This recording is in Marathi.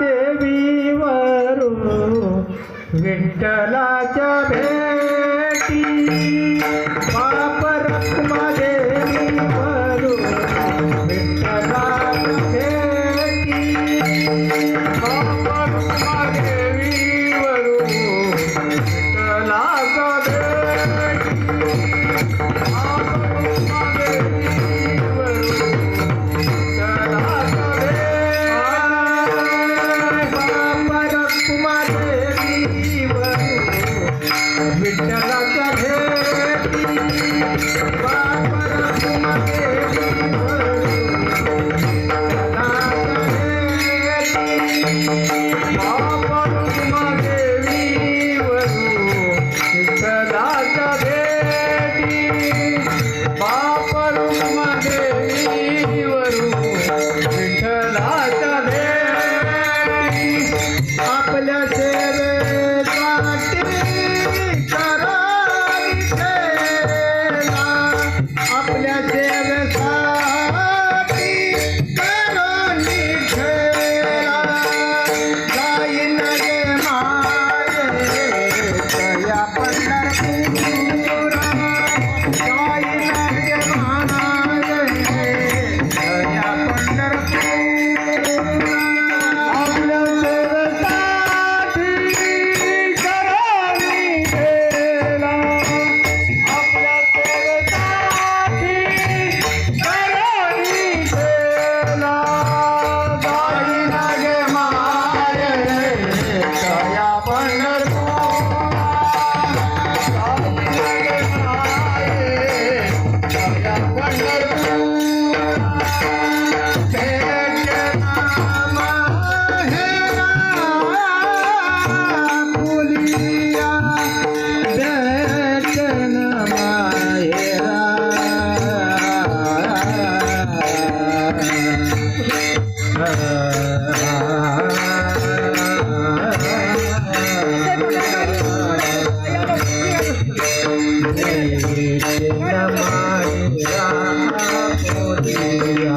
देवी वरू विठ्ठलाच्या भेटी. बाप रक्मा वरू विठ्ठलाच्या भेटी. पंडरपुर मारिया मोदिया